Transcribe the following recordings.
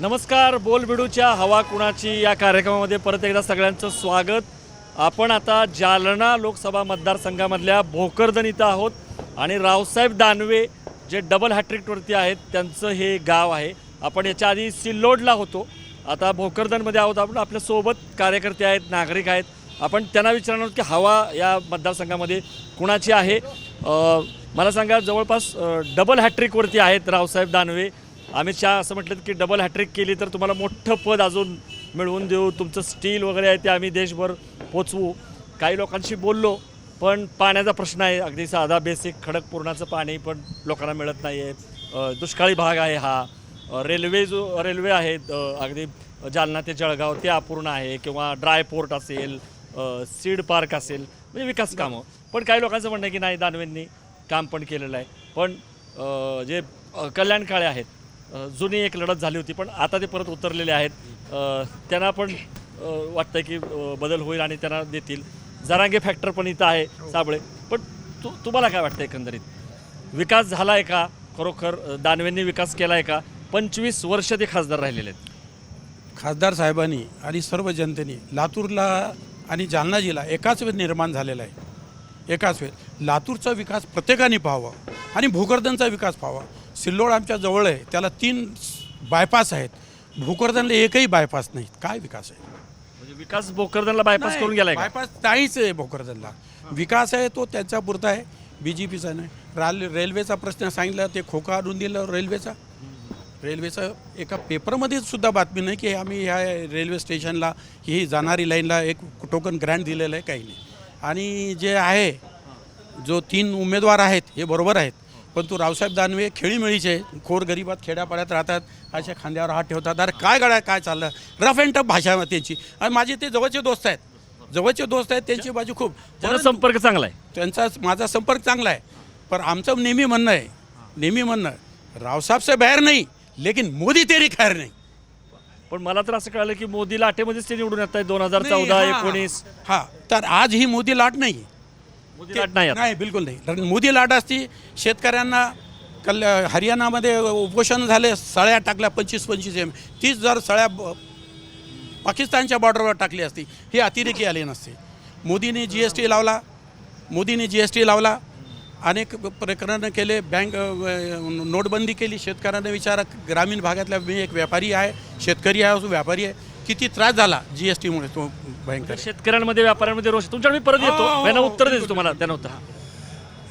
नमस्कार बोलबिडूच्या हवा कुणाची या कार्यक्रमामध्ये परत एकदा सगळ्यांचं स्वागत. आपण आता जालना लोकसभा मतदारसंघामधल्या भोकरदन इथं आहोत आणि रावसाहेब दानवे जे डबल हॅट्रिकवरती आहेत त्यांचं हे गाव आहे. आपण याच्या आधी सिल्लोडला होतो. आता भोकरदनमध्ये आहोत आपण. आपल्यासोबत कार्यकर्ते आहेत नागरिक आहेत. आपण त्यांना विचारणार आहोत की हवा या मतदारसंघामध्ये कुणाची आहे? मला सांगा जवळपास डबल हॅट्रिकवरती आहेत रावसाहेब दानवे. अमित शहा असं म्हटलं की डबल हॅट्रिक केली तर तुम्हाला मोठं पद अजून मिळवून देऊ. तुमचं स्टील वगैरे आहे ते आम्ही देशभर पोचवू. काही लोकांशी बोललो पण पाण्याचा प्रश्न आहे. अगदी साधा बेसिक खडक पूर्णाचं पाणी पण लोकांना मिळत नाही आहे दुष्काळी भाग आहे हा. रेल्वे जो रेल्वे आहेत अगदी जालना ते जळगाव ते अपूर्ण आहे किंवा ड्राय पोर्ट असेल सीड पार्क असेल म्हणजे विकास कामं. पण काही लोकांचं म्हणणं आहे की नाही दानवेंनी काम पण केलेलं आहे. पण जे कल्याणकाळे कल्याण काळे आहेत जुनी एक लढत झाली होती पण आता ते परत उतरलेले आहेत. त्यांना पण अ, वाटतं की बदल होईल आणि त्यांना देतील. जरांगे फॅक्टर पण इथं आहे साबळे. पण तु तुम्हाला काय वाटतं एकंदरीत? विकास झाला आहे का? खरोखर दानवेंनी विकास केला आहे का? पंचवीस वर्ष ते खासदार राहिलेले आहेत. खासदार साहेबांनी आणि सर्व जनतेने लातूरला आणि जालना जिल्हा एकाच वेळ निर्माण झालेला आहे. एकाच वेळ. लातूरचा विकास प्रत्येकाने पाहावा आणि भोकरदनचा विकास पाहावा. सिल्लोड आमच्या जवळ आहे. त्याला तीन बायपास आहेत. भोकरदनला एकही बायपास नाहीत. काय विकास आहे? म्हणजे विकास भोकरदनला बायपास करून गेलाय का? बायपास नाहीच आहे भोकरदनला. विकास आहे तो त्यांचा पुरता आहे. बी जे पीचा नाही. राल रेल्वेचा प्रश्न सांगितला ते खोका आणून दिलं रेल्वेचा रेल्वेचं एका पेपरमध्ये सुद्धा बातमी नाही की आम्ही ह्या रेल्वे स्टेशनला ही जाणारी लाईनला एक टोकन ग्रँट दिलेलं आहे काही नाही. आणि जे आहे जो तीन उमेदवार आहेत हे बरोबर आहेत. पण तू रावसाहेब दानवे खेळीमेळीचे खोर गरिबात खेड्यापाड्यात राहतात अशा खांद्यावर हात ठेवतात. अरे काय गळा काय चाललं? रफ अँड टफ भाषा त्यांची. आणि माझे ते जवळचे दोस्त आहेत. जवळचे दोस्त आहेत त्यांची बाजू खूप. जनसंपर्क चांगला आहे. त्यांचा माझा संपर्क चांगला आहे. पण आमचं नेहमी म्हणणं आहे नेहमी म्हणणं आहे, रावसाहेब से बाहेर नाही लेकिन मोदी तेरी खैर नाही. पण मला तर असं कळलं की मोदी लाटेमध्येच ते निवडून येत आहे दोन हजार चौदा हा, एकोणीस. हा. तर आज ही मोदी लाट नाही मोदी लाट नाही आता. नाही बिलकुल नाही. कारण मोदी लाट असती शेतकऱ्यांना कल हरियाणामध्ये उपोषण झाले सळ्या टाकल्या पंचवीस पंचवीस एम तीच जर सळ्या ब- पाकिस्तानच्या बॉर्डरवर टाकली असती ही अतिरेकी आली नसते. मोदीने जी एस टी लावला मोदीने जी एस टी लावला अनेक प्रकरणं केले बँक अ, नोटबंदी केली शेतकऱ्यांना विचारा ग्रामीण भागातला मी एक व्यापारी आहे शेतकरी आहे व्यापारी आहे. किती त्रास झाला जी एस टीमुळे तो भयंकर शेतकऱ्यांमध्ये व्यापाऱ्यांमध्ये रोष तुमच्याकडे मी परत येतो. हो, यांना हो, उत्तर देतो तुम्हाला. त्यांना उत्तर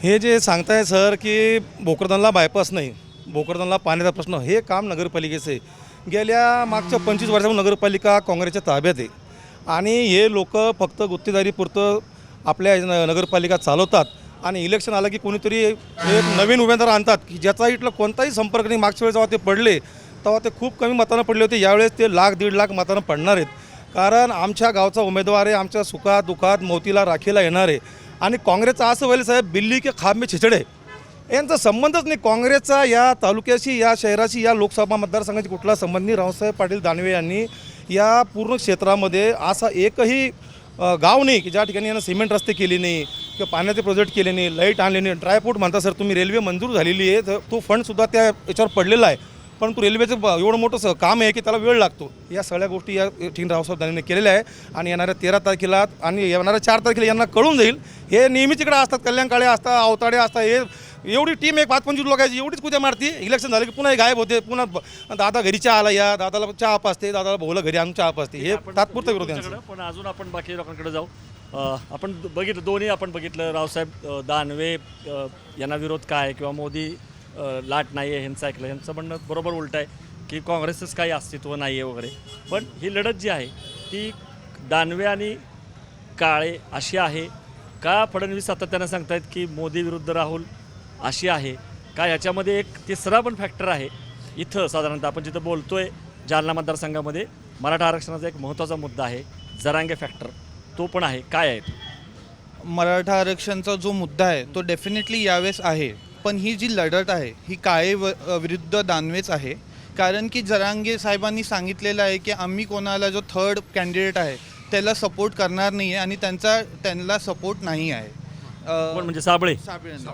हे. जे सांगताय सर की भोकरदनला बायपास नाही भोकरदनला पाण्याचा प्रश्न हे काम नगरपालिकेचं आहे. गेल्या मागच्या पंचवीस वर्षापासून नगरपालिका काँग्रेसच्या ताब्यात आहे. आणि हे लोक फक्त गुत्तेदारीपुरतं आपल्या न- नगरपालिका चालवतात. आणि इलेक्शन आलं की कोणीतरी एक नवीन उमेदवार आणतात की ज्याचा इथला कोणताही संपर्क नाही. मागच्या वेळेस जेव्हा ते पडले तेव्हा ते खूप कमी मतानं पडले होते. यावेळेस ते लाख दीड लाख मतानं पडणार आहेत. कारण आमच्या गावचा उमेदवार आहे आमच्या सुखात दुखात मोतीला राखीला येणार. आहे आणि काँग्रेसचं असं व्हायला साहेब बिल्ली के खांबे छिचडे यांचा संबंधच नाही. काँग्रेसचा या तालुक्याशी या शहराशी या लोकसभा मतदारसंघाची कुठला संबंध नाही. रावसाहेब पाटील दानवे यांनी या पूर्ण क्षेत्रामध्ये असा एकही गाव नाही की ज्या ठिकाणी यांना सिमेंट रस्ते केले नाही किंवा पाण्याचे प्रोजेक्ट केले नाही लाइट आणले नाही. ड्रायपोर्ट म्हणता सर तुम्ही रेल्वे मंजूर झालेली आहे. तर तो फंडसुद्धा त्या याच्यावर पडलेला आहे. परंतु रेल्वेचं ब- एवढं मोठं स- काम आहे की त्याला वेळ लागतो. या सगळ्या गोष्टी या ठिकाणी रावसाहेब दानवेने केलेल्या आहे आणि येणाऱ्या तेरा तारखेला आणि येणाऱ्या चार तारखेला यांना कळून जाईल. हे नेहमीच इकडे असतात कल्याण काळे असतात अवताडे असतात. हे एवढी टीम एक पाच पंचवीस लोकांची एवढीच कुठे मारती. इलेक्शन झालं की पुन्हा हे गायब होते. पुन्हा ब- दादा घरी चहा आला या दादाला चहा पाचते दादाला भाऊला घरी आणून चहा पाचते हे तात्पुरतं विरोध यांचं तुमच्याकडं, पण अजून आपण बाकी लोकांकडे जाऊ. अ, आपण द- बघितलं दोन्ही आपण बघितलं रावसाहेब अ, दानवे अ, यांना विरोध काय किंवा मोदी लाट नाही आहे ह्यांचं ऐकलं. ह्यांचं म्हणणं बरोबर उलट आहे की काँग्रेसच काही अस्तित्व नाही आहे वगैरे. पण ही लढत जी आहे ती दानवे आणि काळे अशी आहे का? फडणवीस सातत्यानं सांगतायत की मोदी विरुद्ध राहुल अशी आहे का? याच्यामध्ये एक तिसरा पण फॅक्टर आहे. इथं साधारणतः आपण जिथं बोलतोय जालना मतदारसंघामध्ये मराठा आरक्षणाचा एक महत्त्वाचा मुद्दा आहे जरांगे फॅक्टर तो पण आहे. काय आहे? मराठा आरक्षणचा जो मुद्दा आहे तो डेफिनेटली यावेळेस आहे. पण ही जी लढत आहे ही काळे विरुद्ध दानवेच आहे. कारण की जरांगे साहेबांनी सांगितलेलं आहे की आम्ही कोणाला जो थर्ड कॅन्डिडेट आहे त्याला सपोर्ट करणार नाही आहे आणि त्यांचा त्यांना सपोर्ट नाही आहे. कोण म्हणजे साबळे? साबळेंना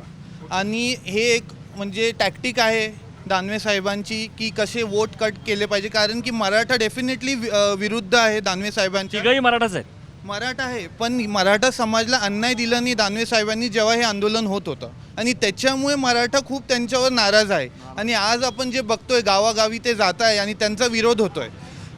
आणि हे एक म्हणजे टॅक्टिक आहे दानवे साहेबांची की कसे वोट कट केले पाहिजे. कारण की मराठा डेफिनेटली विरुद्ध आहे दानवे साहेबांच्या. तिघही मराठाच आहेत. मराठा आहे पण मराठा समाजला अन्याय दिला नाही दानवे साहेबांनी जेव्हा हे आंदोलन होत होतं. आणि त्याच्यामुळे मराठा खूप त्यांच्यावर नाराज आहे. आणि आज आपण जे बघतोय गावागावी ते जात आहे आणि त्यांचा विरोध होतोय.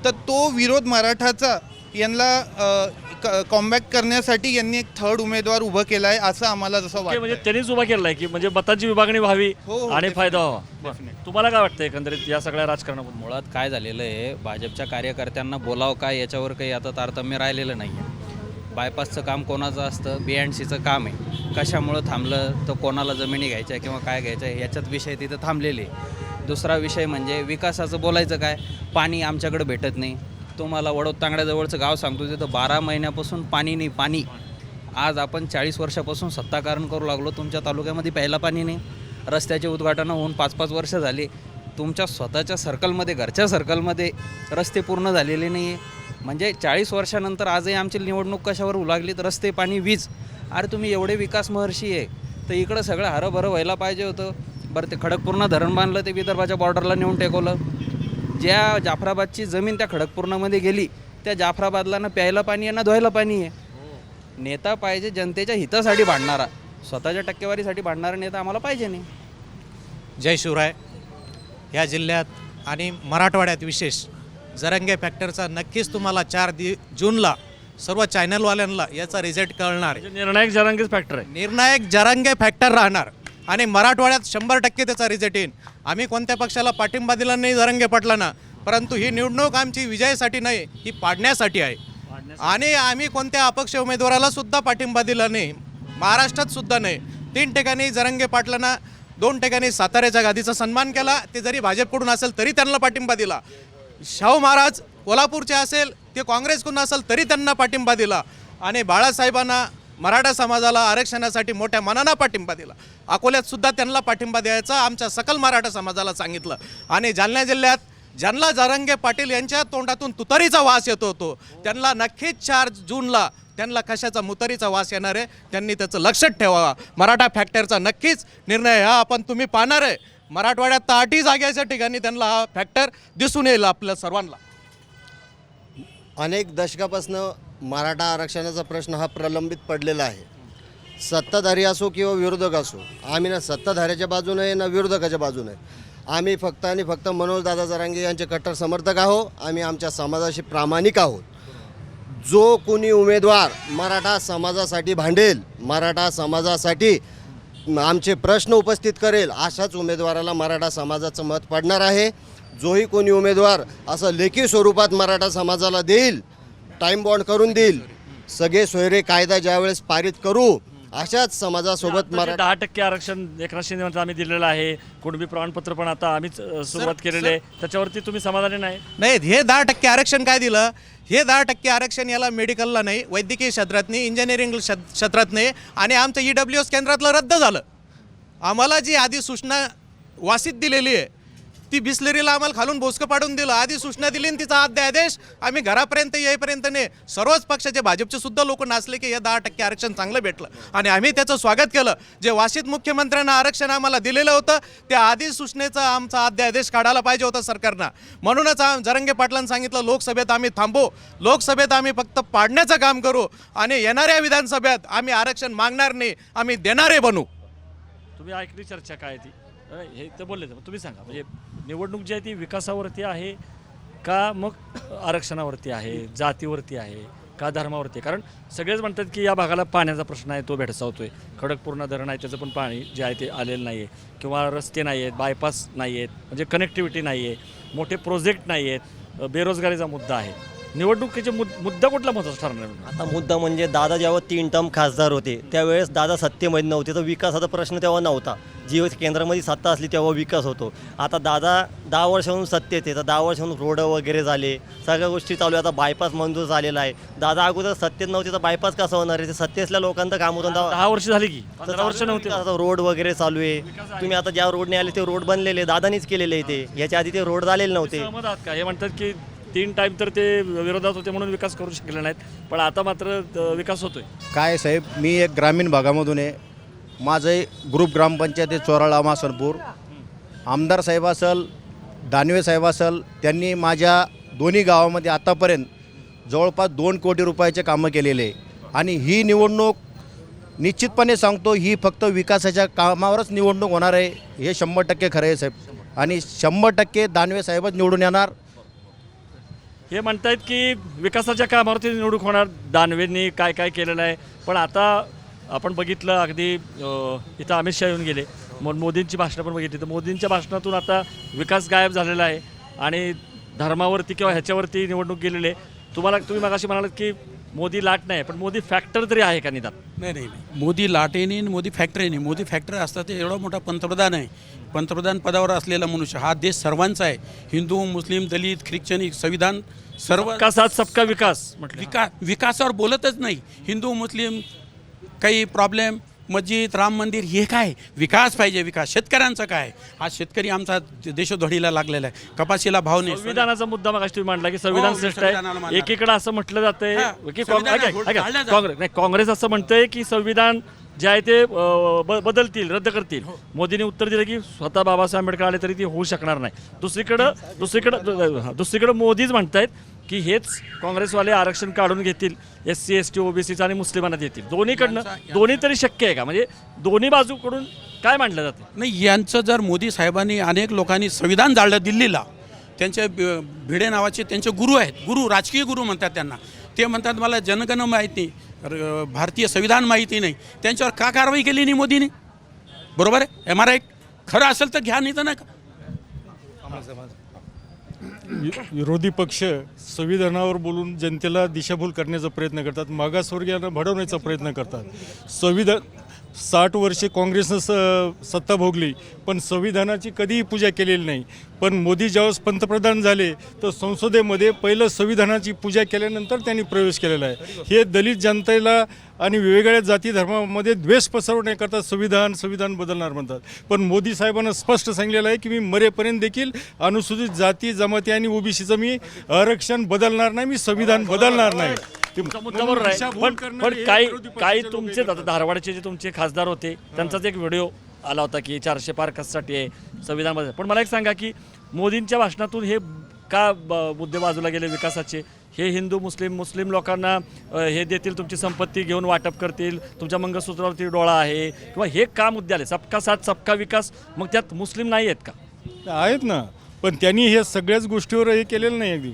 तर तो विरोध मराठाचा यांना कॉम्बॅक करण्यासाठी यांनी एक थर्ड उमेदवार उभं केला आहे असं आम्हाला जसं ओके, म्हणजे वाटतं त्यांनीच उभा केलाय की म्हणजे मतांची विभागणी व्हावी हो, हो, आणि फायदा व्हावा. definitely. तुम्हाला काय वाटतं एकंदरीत या सगळ्या राजकारणाबद्दल मुळात काय झालेलं आहे भाजपच्या कार्यकर्त्यांना बोलावं काय याच्यावर काही आता तारतम्य राहिलेलं नाही आहे बायपासचं काम कोणाचं असतं? बी अँड सीचं काम आहे. कशामुळं थांबलं तर कोणाला जमिनी घ्यायच्या किंवा काय घ्यायच्या याच्यात विषय तिथं थांबलेले आहे. दुसरा विषय म्हणजे विकासाचं बोलायचं काय? पाणी आमच्याकडे भेटत नाही. तुम्हाला वडोद तांगड्याजवळचं गाव सांगतो तिथं बारा महिन्यापासून पाणी नाही पाणी. आज आपण चाळीस वर्षापासून सत्ताकारण करू लागलो तुमच्या तालुक्यामध्ये प्यायला पाणी नाही. रस्त्याचे उद्घाटनं होऊन पाच पाच वर्ष झाली. तुमच्या स्वतःच्या सर्कलमध्ये घरच्या सर्कलमध्ये रस्ते पूर्ण झालेले नाही आहे म्हणजे चाळीस वर्षानंतर आजही आमची निवडणूक कशावर उलागली तर रस्ते पाणी वीज. अरे तुम्ही एवढे विकास महर्षी आहे. तर इकडं सगळं हरंभरं व्हायला पाहिजे होतं. बरं ते खडकपूर्ण धरण बांधलं ते विदर्भाच्या बॉर्डरला नेऊन टेकवलं. ज्या जाफराबादची जमीन त्या खडकपूर्णामध्ये गेली त्या जाफराबादला ना प्यायला आहे ना धुवायला पाणी आहे. नेता पाहिजे जनतेच्या हितासाठी भांडणारा. स्वतःच्या टक्केवारीसाठी भांडणारा नेता आम्हाला पाहिजे नाही. जय शिवराय. या जिल्ह्यात आणि मराठवाड्यात विशेष जरंगे फॅक्टरचा नक्कीच तुम्हाला चार दि जूनला सर्व चॅनलवाल्यांना याचा रिझल्ट कळणार. आहे म्हणजे निर्णायक जरांगीच फॅक्टर आहे. निर्णायक जरांगे फॅक्टर राहणार. आणि मराठवाड्यात शंभर टक्के त्याचा रिझल्ट येईल आम्ही कोणत्या पक्षाला पाठिंबा दिला नाही जरांगे पाटलांना परंतु ही निवडणूक आमची विजयासाठी नाही ही पाडण्यासाठी आहे. आणि आम्ही कोणत्या अपक्ष उमेदवाराला सुद्धा पाठिंबा दिला नाही महाराष्ट्रात सुद्धा नाही. तीन ठिकाणी जरंगे पाटलांना दोन ठिकाणी साताऱ्याच्या गादीचा सन्मान केला ते जरी भाजपकडून असेल तरी त्यांना पाठिंबा दिला. शाहू महाराज कोल्हापूरचे असेल ते काँग्रेसकडून असेल तरी त्यांना पाठिंबा दिला. आणि बाळासाहेबांना मराठा समाजाला आरक्षणासाठी मोठ्या मनानं पाठिंबा दिला. अकोल्यात सुद्धा त्यांना पाठिंबा द्यायचा आमच्या सकल मराठा समाजाला सांगितलं. आणि जालना जिल्ह्यात ज्यांना जारंगे पाटील यांच्या तोंडातून तुतारीचा वास येतो होतो. त्यांना नक्कीच चार जूनला त्यांना कशाचा मुतारीचा वास येणार आहे त्यांनी त्याचं लक्षात ठेवावा. मराठा फॅक्टरचा नक्कीच निर्णय हा आपण तुम्ही पाहणार आहे. मराठवाड्यात तर आठही जाग्याच्या ठिकाणी त्यांना हा फॅक्टर दिसून येईल आपल्या सर्वांना. अनेक दशकापासून मराठा आरक्षणाचा प्रश्न हा प्रलंबित पडलेला आहे. सत्ताधारी असो किंवा विरोधक असो आम्ही ना सत्ताधाऱ्याच्या बाजूने आहे ना विरोधकाच्या बाजूने आहे. आम्ही फक्त आणि फक्त मनोज दादा जरांगे यांचे कट्टर समर्थक आहो आम्ही आमच्या समाजाशी प्रामाणिक आहोत. जो कोणी उमेदवार मराठा समाजासाठी भांडेल मराठा समाजासाठी आमचे प्रश्न उपस्थित करेल अशाच उमेदवाराला मराठा समाजाचं मत पडणार आहे. जोही कोणी उमेदवार असं लेखी स्वरूपात मराठा समाजाला देईल टाईम बॉन्ड करून देईल. सगळे सोयरे कायदा ज्यावेळेस पारित करू अशाच समाजासोबत मराठा दहा टक्के आरक्षण एकनाथ शिंदे म्हणतात आम्ही दिलेलं आहे कुणबी प्रमाणपत्र पण आता आम्हीच अ, सुरुवात केलेली आहे. त्याच्यावरती तुम्ही समाधानी नाही? नाही हे दहा टक्के आरक्षण काय दिलं? हे दहा टक्के आरक्षण याला मेडिकलला नाही वैद्यकीय क्षेत्रात नाही इंजिनिअरिंग क्षेत- क्षेत्रात नाही आणि आमचं ई डब्ल्यू एस केंद्रातलं रद्द झालं. आम्हाला जी आधी सूचना वासित दिलेली आहे ती बिसलेरीला आम्हाला खालून बोसकं पाडून दिलं. आधी सूचना दिली आणि तिचा अध्यादेश आम्ही घरापर्यंत येईपर्यंत नाही. सर्वच पक्षाचे भाजपचे सुद्धा लोक नाचले की हे दहा टक्के आरक्षण चांगलं भेटलं. आणि आम्ही त्याचं स्वागत केलं. जे वासित मुख्यमंत्र्यांना आरक्षण आम्हाला दिलेलं होतं त्या आधी सूचनेचा आमचा अध्यादेश काढायला पाहिजे होता सरकारनं. म्हणूनच जरंगे पाटलांनी सांगितलं लोकसभेत आम्ही थांबू. लोकसभेत आम्ही फक्त पाडण्याचं काम करू. आणि येणाऱ्या विधानसभेत आम्ही आरक्षण मागणार नाही. आम्ही देणारे बनू. तुम्ही ऐकली चर्चा काय आहे ती? अ, हे तर बोलले मग तुम्ही सांगा म्हणजे निवडणूक जी आहे ती विकासावरती आहे का मग आरक्षणावरती आहे जातीवरती आहे का धर्मावरती आहे? कारण सगळेच म्हणतात की या भागाला पाण्याचा प्रश्न आहे तो भेडसावतोय. खडकपूर्ण धरण आहे त्याचं पण पाणी जे आहे ते आलेलं नाही आहे किंवा रस्ते नाही आहेत बायपास नाही आहेत म्हणजे कनेक्टिव्हिटी नाही आहे मोठे प्रोजेक्ट नाही आहेत अ, बेरोजगारीचा मुद्दा आहे. निवडणुकीचे मुद मुद्दा कुठला महत्त्वाचा ठरणार आता मुद्दा म्हणजे दादा जेव्हा तीन टर्म खासदार होते त्यावेळेस दादा सत्तेमध्ये नव्हते तर विकासाचा प्रश्न तेव्हा नव्हता. जी केंद्रामध्ये सत्ता असली तेव्हा विकास होतो. आता दादा दहा वर्षाहून सत्तेत आहे तर दहा वर्षाहून रोड वगैरे झाले सगळ्या गोष्टी चालू आहे. आता बायपास मंजूर झालेला आहे. दादा अगोदर सत्तेत नव्हते तर बायपास कसं होणार आहे? ते सत्तेतल्या लोकांचं काम होतं. तेव्हा- दहा वर्ष झाली की पंधरा वर्ष नव्हते. आता रोड वगैरे चालू आहे. तुम्ही आता ज्या रोडने आले ते रोड बनलेले दादानीच केलेले आहे ते. याच्या आधी ते रोड झालेले नव्हते. सहमत आहात का? हे म्हणतात की तीन टाइम तर ते विरोधात होते म्हणून विकास करू शकले नाहीत पण आता मात्र विकास होतोय. काय आहे साहेब मी एक ग्रामीण भागामधून आहे. माझं ग्रुप ग्रामपंचायत आहे चोराळा मासनपूर. आमदार साहेब असल दानवे साहेब असल त्यांनी माझ्या दोन्ही गावामध्ये आतापर्यंत जवळपास दोन कोटी रुपयाचे कामं केलेले आहे. आणि ही निवडणूक निश्चितपणे सांगतो ही फक्त विकासाच्या कामावरच निवडणूक होणार आहे हे शंभर टक्के खरं आहे साहेब. आणि शंभर टक्के दानवे साहेबच निवडून येणार. हे म्हणतायत की विकासाच्या कामावरती निवडणूक होणार. दानवेंनी काय काय केलेलं आहे. पण आता आपण बघितलं अगदी इथं अमित शहा येऊन गेले. मग मोदींची भाषणं पण बघितली. तर मोदींच्या भाषणातून आता विकास गायब झालेला आहे. आणि धर्मावरती किंवा ह्याच्यावरती निवडणूक गेलेली आहे. तुम्हाला तुम्ही मगाशी म्हणालात की मोदी लाट नाही पण मोदी फॅक्टर तरी आहे का निदान? नाही नाही नाही. मोदी लाटेने आणि मोदी फॅक्टरीने मोदी फॅक्टरी असतात ते एवढा मोठा पंतप्रधान आहे. पंतप्रधान पदावर असलेला मनुष्य हा देश सर्वांचा आहे. हिंदू मुस्लिम दलित ख्रिश्चन संविधान सर्व सबका साथ सबका विकास म्हटलं. विकास विकासावर बोलतच नाही. हिंदू मुस्लिम काही प्रॉब्लेम मस्जिद राम मंदिर हे काय? विकास पाहिजे विकास. शेतकऱ्यांचा काय? हा शेतकरी आमचा देशोधडीला लागलेला आहे. कपाशीला भाव नाही. संविधानाचा मुद्दा मग तुम्ही मांडला की संविधान हो, श्रेष्ठ आहे. एकीकडे असं म्हटलं जातंय की. काँग्रेस नाही काँग्रेस असं म्हणतंय की संविधान जे आहे ते ब- बदलतील रद्द करतील. हो. मोदींनी उत्तर दिलं की स्वतः बाबासाहेब आंबेडकर आले तरी ते होऊ शकणार नाही. दुसरीकडं दुसरीकडं दुसरीकडं मोदीच म्हणतायत की हेच काँग्रेसवाले आरक्षण काढून घेतील एस सी एस टी ओबीसीचं आणि मुस्लिमांना देतील. दोन्हीकडनं दोन्ही तरी शक्य आहे का? म्हणजे दोन्ही बाजूकडून काय मांडलं जातं? नाही यांचं जर मोदी साहेबांनी अनेक लोकांनी संविधान जाळलं दिल्लीला त्यांचे भिडे नावाचे त्यांचे गुरु आहेत. गुरु राजकीय गुरु म्हणतात त्यांना. ते म्हणतात मला जनगण माहीत नाही. भारतीय संविधान माहिती नाही. त्यांच्यावर का कारवाई केली नाही मोदीने? बरोबर आहे? एम आर आय खरं असेल तर घ्या नाही तर नका. वि- विरोधी पक्ष संविधानावर बोलून जनतेला दिशाभूल करण्याचा प्रयत्न करतात मागासवर्गीयांना भडवण्याचा प्रयत्न करतात. संविधान साठ वर्षे काँग्रेसनं स सत्ता भोगली पण संविधानाची कधीही पूजा केलेली नाही. पण मोदी ज्यावेळेस पंतप्रधान झाले तर संसदेमध्ये पहिलं संविधानाची पूजा केल्यानंतर त्यांनी प्रवेश केलेला आहे. हे दलित जनतेला आणि वेगवेगळ्या जाती धर्मामध्ये द्वेष पसरवण्याकरता संविधान संविधान बदलणार म्हणतात. पण मोदी साहेबांना स्पष्ट सांगितलेलं आहे की मी मरेपर्यंत देखील अनुसूचित जाती जमाती आणि ओबीसीचं मी आरक्षण बदलणार नाही मी संविधान बदलणार नाही. पण काही काही तुमचे धारवाडचे जे तुमचे खासदार होते त्यांचाच एक व्हिडिओ. आला होता की चारशे पार कशासाठी आहे संविधान पण मला एक सांगा की मोदींच्या भाषणातून हे का ब- मुद्दे बाजूला गेले विकासाचे? हे हिंदू मुस्लिम मुस्लिम लोकांना हे देतील तुमची संपत्ती घेऊन वाटप करतील तुमच्या मंगळसूत्रावरती डोळा आहे किंवा हे का मुद्दे आले? सबका साथ सबका विकास मग त्यात मुस्लिम नाही आहेत का? आहेत ना. पण त्यांनी हे सगळ्याच गोष्टीवर हे केलेलं नाही अगदी.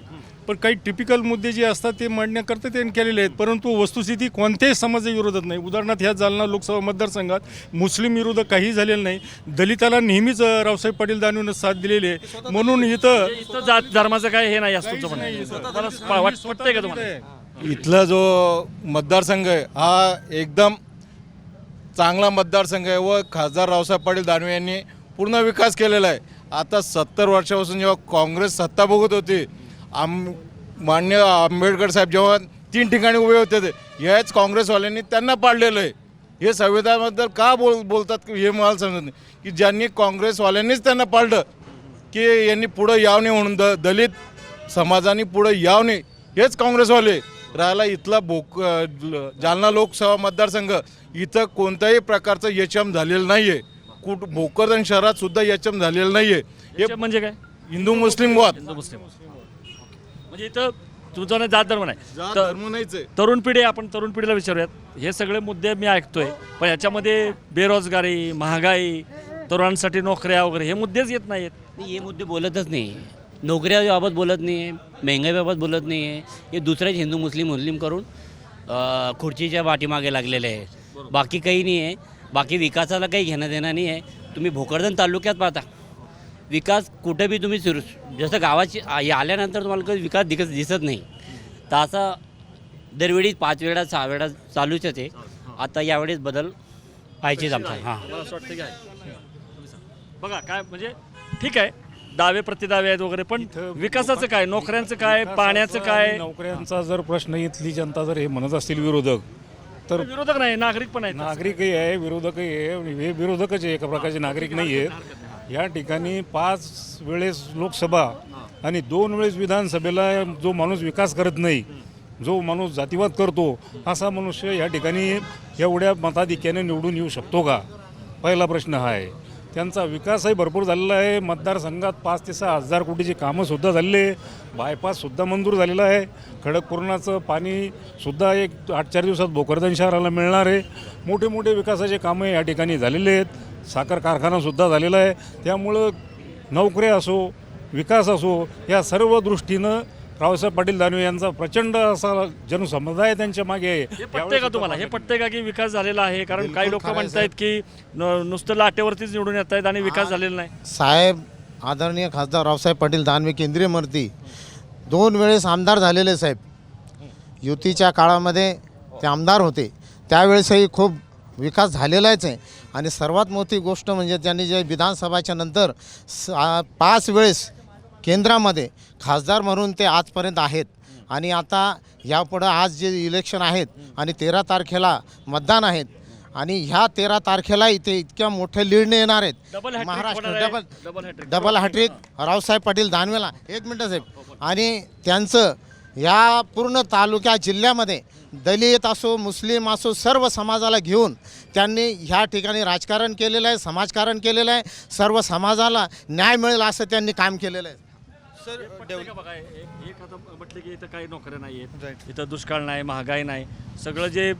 पण काही टिपिकल मुद्दे जे असतात ते मांडण्याकरता त्यांनी केलेले आहेत. परंतु वस्तुस्थिती कोणत्याही समाजा विरोधात नाही. उदाहरणार्थ ह्या जालना लोकसभा मतदारसंघात मुस्लिम विरोध काही झालेलं नाही. दलिताला नेहमीच रावसाहेब पाटील दानवेनं साथ दिलेली आहे. म्हणून इथं इथं जात धर्माचं काय हे नाही असं तुमचं म्हणणं. मला स्प- वाट- वाटतंय का तुम्हाला? इथला जो मतदारसंघ आहे हा एकदम चांगला मतदारसंघ आहे व खासदार रावसाहेब पाटील दानवे यांनी पूर्ण विकास केलेला आहे. आता सत्तर वर्षापासून जेव्हा काँग्रेस सत्ता बघत होती आम मान्य आंबेडकर साहेब जेव्हा तीन ठिकाणी उभे होते याच काँग्रेसवाल्यांनी त्यांना पाडलेलं आहे. हे संविधानाबद्दल का बोल बोलतात की हे मला समजत नाही. की ज्यांनी काँग्रेसवाल्यांनीच त्यांना पाडलं की यांनी पुढं याव नाही म्हणून द दलित समाजाने पुढं याव नाही हेच काँग्रेसवाले. राहिला इथला बोक जालना लोकसभा मतदारसंघ इथं कोणत्याही प्रकारचं यचम झालेलं नाही आहे कुठ भोकरदन शहरात सुद्धा यचम झालेलं नाही आहे हे म्हणजे काय? हिंदू मुस्लिम वाद. हिंदू मुस्लिम. म्हणजे इथं तुमचा ना जात धर्म नाही. जात तर- धर्म नाहीच आहे. तरुण पिढी आपण तरुण पिढीला विचारूयात. हे सगळे मुद्दे मी ऐकतोय. पण याच्यामध्ये बेरोजगारी महागाई तरुणांसाठी नोकऱ्या वगैरे हे मुद्देच येत नाहीत नाही, हे मुद्दे बोलतच नाही. नोकऱ्याबाबत बोलत नाही आहे महंगाईबाबत बोलत नाही. आहे हे दुसरेच हिंदू मुस्लिम मुस्लिम करून अ, खुर्चीच्या पाठीमागे लागलेले आहे. बाकी काही नाही आहे. बाकी विकासाला काही घेणं देणं नाही आहे. तुम्ही भोकरदन तालुक्यात पाहता. विकास कुठे बी तुम्ही सुरू जसं गावाची आल्यानंतर तुम्हाला काही विकास दिकत दिसत नाही. तर असा दरवेळी पाच वेळा सहा वेळा चालूच आहे आता यावेळेस बदल पाहिजेच आमचा. हां. मला असं वाटतं. बघा काय म्हणजे ठीक आहे. दावे प्रतिदावे आहेत वगैरे पण विकासाचं काय? नोकऱ्यांचं काय? पाण्याचं काय? नोकऱ्यांचा जर प्रश्न इथली जनता जर हे म्हणत असतील विरोधक तर विरोधक नाही नागरिक पण आहेत. नागरिकही आहे विरोधकही आहे हे विरोधकच आहे एका प्रकारचे नागरिक नाही आहेत या ठिकाणी पाच वेळेस लोकसभा आणि दोन वेळेस विधानसभेला जो माणूस विकास करत नाही जो माणूस जातीवाद करतो असा मनुष्य या ठिकाणी एवढ्या मताधिक्याने निवडून येऊ शकतो का? पहिला प्रश्न हा आहे. त्यांचा विकासही भरपूर झालेला आहे. मतदारसंघात पाच ते सहा हजार कोटीची कामंसुद्धा झालेली आहे. बायपाससुद्धा मंजूर झालेला आहे. खडकपूर्णाचं पाणीसुद्धा एक आठ चार दिवसात भोकरदन शहराला मिळणार आहे. मोठे मोठे विकासाचे कामं या ठिकाणी झालेले आहेत. साखर कारखानासुद्धा झालेला आहे. त्यामुळं नोकऱ्या असो विकास असो या सर्व दृष्टीनं रावसाहेब पाटील दानवे यांचा प्रचंड असा जनसमुदाय त्यांच्या मागे आहे. हे पटतंय का तुम्हाला? हे पटतंय का की विकास झालेला आहे? कारण काही लोक म्हणतायत की न- नुसतं लाटेवरतीच निवडून येत आहेत आणि विकास झालेला नाही. साहेब आदरणीय खासदार रावसाहेब पाटील दानवे केंद्रीय मंत्री दोन वेळेस आमदार झालेले साहेब. युतीच्या काळामध्ये ते आमदार होते. त्यावेळेसही खूप विकास झालेलाच आहे. आणि सर्वात मोठी गोष्ट म्हणजे त्यांनी जे विधानसभाच्या नंतर स पाच वेळेस केंद्रामध्ये खासदार म्हणून ते आजपर्यंत आहेत. आणि आता यापुढं आज जे इलेक्शन आहेत आणि तेरा तारखेला मतदान आहेत. आणि ह्या तेरा तारखेला इथे इतक्या मोठ्या लीडने येणार आहेत. Maharashtra. Double. Double hat trick Raosaheb Patil दानवेला. एक मिनटं साहेब. आणि त्यांचं या पूर्ण तालुक्या जिल्ह्यामध्ये दलित असो मुस्लिम असो सर्व समाजाला घेऊन त्यांनी ह्या ठिकाणी राजकारण केलेलं आहे समाजकारण केलेलं आहे. सर्व समाजाला न्याय मिळेल असं त्यांनी काम केलेलं आहे. सर म्हटलं की इथं काही नोकऱ्या नाही आहेत. इथं दुष्काळ नाही महागाई नाही. सगळं जे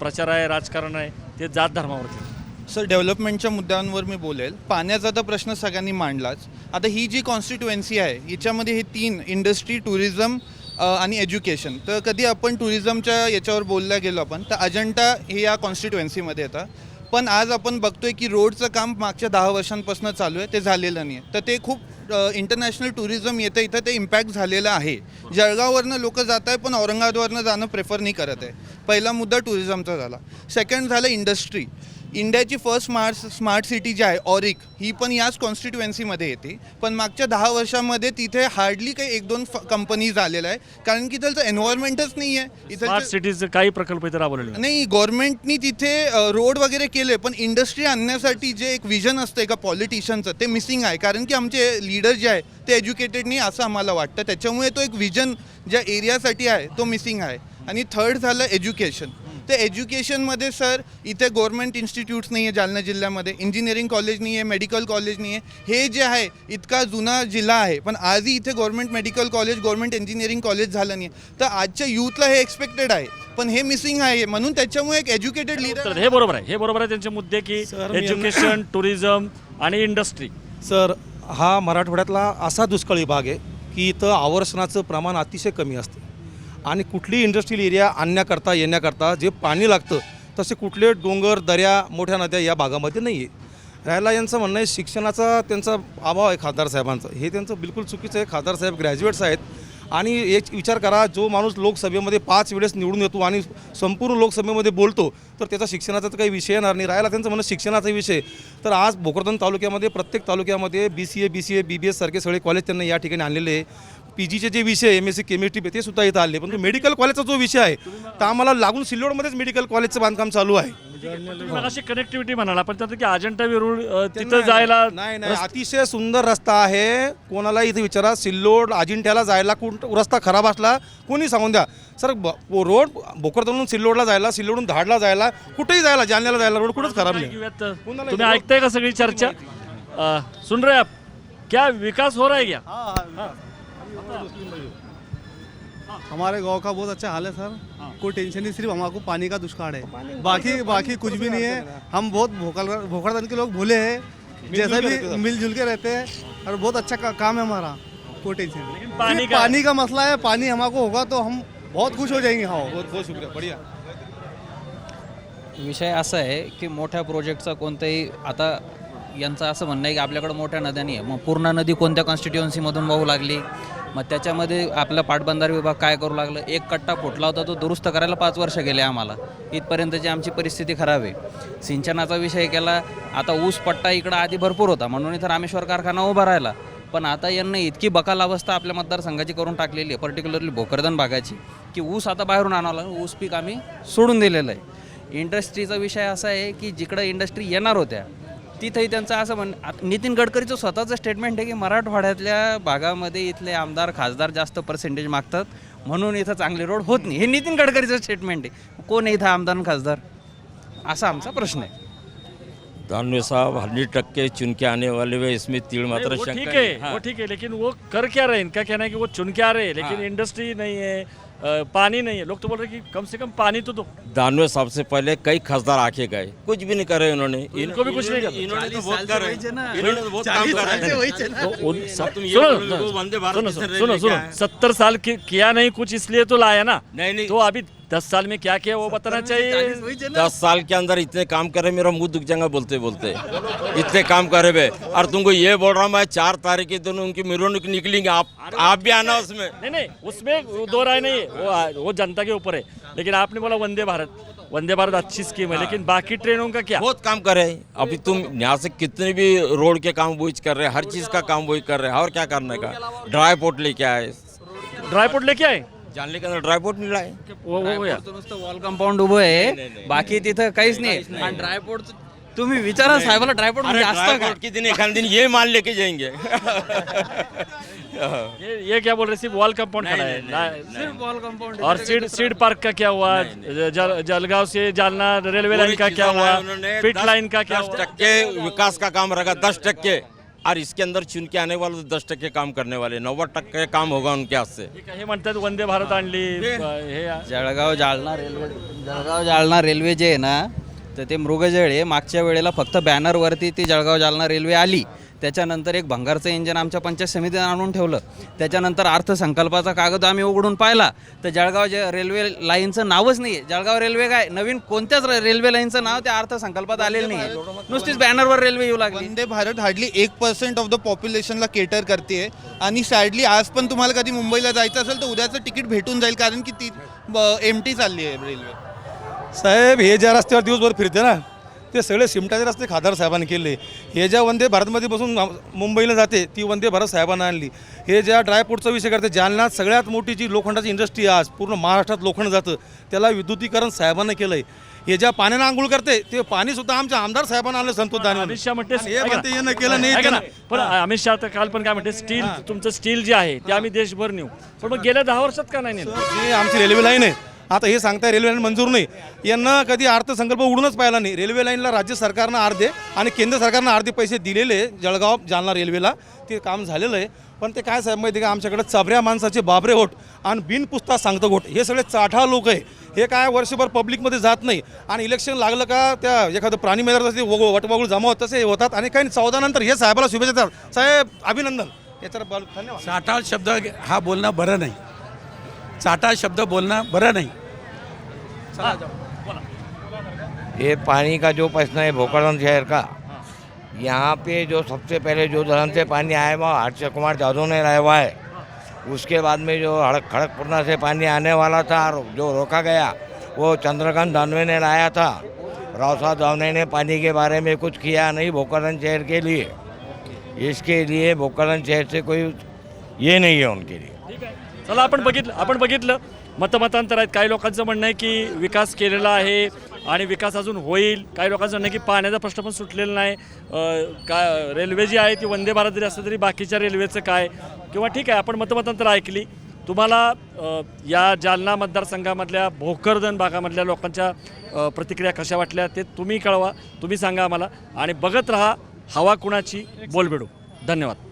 प्रचार आहे राजकारण आहे ते जात धर्मावरती. सर डेव्हलपमेंटच्या मुद्द्यांवर मी बोलेल. पाण्याचा तर प्रश्न सगळ्यांनी मांडलाच. आता ही जी कॉन्स्टिट्युएन्सी आहे याच्यामध्ये हे तीन इंडस्ट्री टुरिझम आणि एज्युकेशन. तर कधी आपण टुरिझमच्या याच्यावर बोलल्या गेलो आपण तर अजंठा हे या कॉन्स्टिट्युएन्सीमध्ये येतं. पण आज आपण बघतोय की रोडचं काम मागच्या दहा वर्षांपासून चालू आहे ते झालेलं नाही आहे. तर ते खूप इंटरनॅशनल टुरिझम येतं इथं ते इम्पॅक्ट झालेलं आहे. जळगाववरनं लोक जात आहे पण औरंगाबादवरनं जाणं प्रेफर नाही करत आहे. पहिला मुद्दा टुरिझमचा झाला. सेकंड झालं इंडस्ट्री इंडियाची फर्स्ट स्मार्ट स्मार्ट सिटी जी आहे ऑरिक ही पण याच कॉन्स्टिट्युएन्सीमध्ये येते. पण मागच्या दहा वर्षामध्ये तिथे हार्डली काही एक दोन कंपनीज आलेल्या आहे. कारण की त्याचं एन्व्हायरमेंटच नाही आहे. स्मार्ट इथं सिटीजचे काही प्रकल्प इथं राबवलेले. नाही गव्हर्नमेंटनी तिथे रोड वगैरे केले पण इंडस्ट्री आणण्यासाठी जे एक विजन असतं एका पॉलिटिशियनचं ते मिसिंग आहे. कारण की आमचे लीडर जे आहे ते एज्युकेटेड नाही असं आम्हाला वाटतं. त्याच्यामुळे तो एक विजन ज्या एरियासाठी आहे तो मिसिंग आहे. आणि थर्ड झालं एज्युकेशन ते एज्युकेशनमध्ये सर इथे गव्हर्नमेंट इन्स्टिट्यूट्स नाही आहे जालना जिल्ह्यामध्ये. इंजिनिअरिंग कॉलेज नाही आहे मेडिकल कॉलेज नाही आहे. हे जे आहे इतका जुना जिल्हा आहे. पण आजही इथे government medical college government engineering college झालं नाही तर आजच्या यूथला हे एक्सपेक्टेड आहे. पण हे मिसिंग आहे. म्हणून त्याच्यामुळे एक एज्युकेटेड तर लीडर हे बरोबर आहे. हे बरोबर आहे त्यांचे मुद्दे की एज्युकेशन टुरिझम आणि इंडस्ट्री सर हा मराठवाड्यातला असा दुष्काळी भाग आहे की इथं आवर्षणाचं प्रमाण अतिशय कमी असतं. आणि कुठली इंडस्ट्रियल एरिया आणण्याकरता येण्याकरता जे पाणी लागतं तसे कुठले डोंगर दऱ्या मोठ्या नद्या या भागामध्ये नाही आहे राहायला यांचं म्हणणं आहे शिक्षणाचा त्यांचा अभाव आहे खासदार साहेबांचा. हे त्यांचं बिलकुल चुकीचं आहे. खासदार साहेब ग्रॅज्युएट्स आहेत. आणि एक विचार करा जो माणूस लोकसभेमध्ये पाच वेळेस निवडून येतो आणि संपूर्ण लोकसभेमध्ये बोलतो तर त्याचा शिक्षणाचा तर काही विषय येणार नाही. राहायला त्यांचं म्हणणं शिक्षणाचा विषय तर आज भोकरदन तालुक्यामध्ये प्रत्येक तालुक्यामध्ये B C A B C A B B S सारखे सगळे कॉलेज त्यांना या ठिकाणी आणलेले आहे. पी जीचे जे विषय एम एस सी केमिस्ट्री ते सुद्धा इथं आले. पण मेडिकल कॉलेजचा जो विषय आहे तर आम्हाला लागून सिल्लोडमध्येच मेडिकल कॉलेजचं बांधकाम चालू आहे. तुम्ही अशी कनेक्टिव्हिटी म्हणाला पण त्यात की अजंठा वेरूळ अं, तिथं जायला नाही नाही अतिशय सुंदर रस्ता आहे. कोणाला इथे विचारा सिल्लोड अजिंठ्याला जायला कुठ रस्ता खराब असला कोणी सांगून द्या. सर ब- रोड भोकरदनून सिल्लोडला जायला सिल्लोडून धाडला जायला कुठेही जायला जालन्याला जायला रोड कुठंच खराब नाही. घेऊयात. तुम्ही ऐकताय का सगळी चर्चा? अं, सुन रहे आप क्या विकास हो रहा है क्या? हमारे गांव का बहुत अच्छा हाल है सर। कोई टेंशन नहीं सिर्फ हमारे पानी का दुष्काल है। बाकी बाकी कुछ भी नहीं है। हम बहुत भोकल भोकड़दन के लोग भोले हैं। जैसे भी मिलजुल के रहते हैं और बहुत अच्छा का, काम है हमारा। कोई टेंशन नहीं। पानी का- पानी का मसला है पानी हमारे होगा तो हम बहुत खुश हो जाएंगे हाँ। बहुत बहुत शुक्रिया। बढ़िया। विषय असा आहे की मोठ्या प्रोजेक्टचा कोणताही आता यांचं असं म्हणणं आहे की आपल्याकडं मोठ्या नद्या नाही आहे. मग पूर्णा नदी कोणत्या कॉन्स्टिट्युएन्सीमधून वाहू लागली? मग त्याच्यामध्ये आपला पाटबंधारे विभाग काय करू लागलं? एक कट्टा फुटला होता तो दुरुस्त करायला पाच वर्ष गेले आम्हाला. इथपर्यंतची आमची परिस्थिती खराब आहे. सिंचनाचा विषय केला आता ऊस पट्टा इकडं आधी भरपूर होता. म्हणून इथं रामेश्वर कारखाना उभा राहिला. पण आता यांना इतकी बकाल अवस्था आपल्या मतदारसंघाची करून टाकलेली आहे पर्टिक्युलरली भोकरदन भागाची की ऊस आता बाहेरून आणावं लागलं. ऊस पीक आम्ही सोडून दिलेलं आहे. इंडस्ट्रीचा विषय असा आहे की जिकडं इंडस्ट्री येणार होत्या तिथंही त्यांचं असं म्हण नितीन गडकरीचं स्वतःचं स्टेटमेंट आहे की मराठवाड्यातल्या भागामध्ये इथले आमदार खासदार जास्त पर्सेंटेज मागतात. म्हणून इथं चांगले रोड होत नाही. हे नितीन गडकरीचं स्टेटमेंट आहे. कोण आहे इथं आमदार खासदार? असा आमचा प्रश्न आहे. दानवे साहब हंड्रेड टक्के चुन के आने वाले वे इसमें तीड़ मात्र ठीक। है हाँ। वो ठीक है लेकिन वो कर क्या रहे हैं? इनका कहना है कि वो चुन के आ रहे हैं? लेकिन इंडस्ट्री नहीं है पानी नहीं है। लोग तो बोल रहे हैं कि कम से कम पानी तो दो। दानवे साहब से पहले कई खासदार आके गए। कुछ भी नहीं करे उन्होंने इनको भी कुछ नहीं करना। इन्होंने तो बहुत कर। रहे इन्होंने तो बहुत काम कर रहे हैं। तो उन सब तुम ये सुनो बोलोगे वो वंदे भारत सुनो मिशन सुनो रेलवे सुनो। क्या है? सत्तर साल किया नहीं कुछ इसलिए तो लाया ना। नहीं नहीं। तो अभी दस साल में क्या किया वो बताना चाहिए? दस साल के अंदर इतने काम करे मेरा मुँह दुख जाएगा बोलते बोलते। इतने काम करे बे और तुमको ये बोल रहा हूँ मैं चार तारीख के दिन उनकी मिरोनिक निकलेंगे। आप आप भी आना उसमें। नहीं नहीं उसमें दो राय नहीं है। वो वो जनता के ऊपर है। लेकिन आपने बोला वंदे भारत। वंदे भारत अच्छी स्कीम है लेकिन बाकी ट्रेनों का क्या? बहुत काम कर रहे हैं। अभी तुम यहाँ से कितने भी रोड के काम वही कर रहे हैं हर चीज़ का काम वही कर रहे हैं। और क्या करने का? ड्राई पोर्ट लेके आए। ड्रायपोर्ट लेके आए? जानले के अंदर ड्राई पोर्ट मिला है वो वो या. नुसतं वॉल कंपाऊंड उभं आहे. बाकी तिथं काहीच नाही. आणि ड्रायपोर्ट तुम्ही विचारा साहेबाला ड्रायपोर्ट म्हणजे असतं का? पोर्ट के दिन एक दिन ये माल लेके जाएंगे ये ये क्या बोल रहे सिर्फ वॉल कंपाउंड खड़ा है? ना- सिर्फ वॉल कंपाऊंड और सीड सीड पार्क का क्या हुआ? जल, जलगांव से जालना रेलवे लाइन का क्या हुआ? पिट लाइन का क्या दस हुआ? टक्के विकास का काम रहेगा दस टक्के और इसके अंदर चुन के आने वाले दस टक्के काम करने वाले नव्वद टक्के काम होगा उनके हाथ से। ठीक आहे, हे म्हणतात वंदे भारत आणली. हे. जळगाव जालना रेल्वे जळगाव जालना रेल्वे जे आहे ना तर ते मृगजळ आहे. मागच्या वेळेला फक्त बॅनरवरती ती जळगाव जालना रेल्वे आली. त्याच्यानंतर एक भंगारचं इंजन आमच्या पंचायत समितीने आणून ठेवलं. त्याच्यानंतर अर्थसंकल्पाचा कागद आम्ही उघडून पाहिला. तर जळगाव जे रेल्वे लाईनचं नावच नाही आहे जळगाव रेल्वे काय? नवीन कोणत्याच रेल्वे लाईनचं नाव त्या अर्थसंकल्पात आलेलं नाही आहे नुसतीच बॅनरवर रेल्वे येऊ लागली. वंदे भारत हार्डली एक पर्सेंट ऑफ द पॉप्युलेशनला केटर करते आणि सॅडली आज पण तुम्हाला कधी मुंबईला जायचं असेल तर उद्याचं तिकीट भेटून जाईल कारण की ती एम टी चालली आहे रेल्वे. साहेब हे ज्या रस्त्यावर दिवसभर फिरते ना ते सगळे सिमटाचे रस्ते खासदार साहेबांनी केले. हे ज्या वंदे भारतमध्ये बसून मुंबईला जाते ती वंदे भारत साहेबांना आणली. हे ज्या ड्रायपोर्टचा विषय करते जालन्यात सगळ्यात मोठी जी लोखंडाची इंडस्ट्री आज पूर्ण महाराष्ट्रात लोखंड जातं त्याला विद्युतीकरण साहेबांना केलं आहे हे ज्या पाण्यानं आंघोळ करते ते पाणी सुद्धा आमच्या आमदार साहेबांना आणलं संतोष दानवे. अमित शहा म्हणते हे. यानं केलं नाही ऐका ना, पण अमित शहा तर काल पण काय म्हणते स्टील तुमचं स्टील जे आहे ते आम्ही देशभर नेऊ. पण मग गेल्या दहा वर्षात का नाही नेलं? जी आमची रेल्वे लाईन आहे. आता हे सांगताय रेल्वे लाईन मंजूर नाही. यांना कधी अर्थसंकल्प उडूनच पाहिला नाही. रेल्वे लाईनला राज्य सरकारनं अर्धे आणि केंद्र सरकारनं अर्धे पैसे दिलेले आहे, जळगाव जालना रेल्वेला. ते काम झालेलं आहे. पण ते काय साहेब माहिती का? आमच्याकडे चबऱ्या माणसाचे बाबरे होट आणि बिनपुस्ता सांगतं गोट हे सगळे चाठा लोक आहे. हे काय वर्षभर पब्लिकमध्ये जात नाही. आणि इलेक्शन लागलं का त्या एखादं प्राणी मैदानात ते वग वटवागुळ जमा होत तसे होतात. आणि काही चौदानंतर हे साहेबाला शुभेच्छा देतात. साहेब अभिनंदन. याच्यावर बोल- धन्यवाद. चाटा शब्द हा बोलणं बरं नाही. चाटा शब्द बोलणं बरं नाही. ये पानी का जो प्रश्न है भोकरदन शहर का यहाँ पे जो सबसे पहले जो धरन से पानी आया हुआ हर्ष कुमार जादव ने लाया हुआ है। उसके बाद में जो हड़क खड़कपुरना से पानी आने वाला था और जो रोका गया वो चंद्रकांत दानवे ने लाया था। राव साहब दानवे ने पानी के बारे में कुछ किया नहीं भोकरदन शहर के लिए। इसके लिए भोकरदन शहर से कोई ये नहीं है उनके लिए। चला आपण बघितलं आपण बघितलं। मतमतांतर आहेत. काही लोकांचं म्हणणं आहे की विकास केलेला आहे आणि विकास अजून होईल. काही लोकांचं म्हणणं की पाण्याचा प्रश्न पण सुटलेला नाही. का रेल्वे जी आहे ती वंदे भारत जरी असलं तरी बाकीच्या रेल्वेचं काय? किंवा ठीक आहे आपण मतमतांतर ऐकली. तुम्हाला या जालना मतदारसंघामधल्या भोकरदन भागामधल्या लोकांच्या प्रतिक्रिया कशा वाटल्या ते तुम्ही कळवा. तुम्ही सांगा आम्हाला. आणि बघत राहा हवा कुणाची? बोलबेडू. धन्यवाद.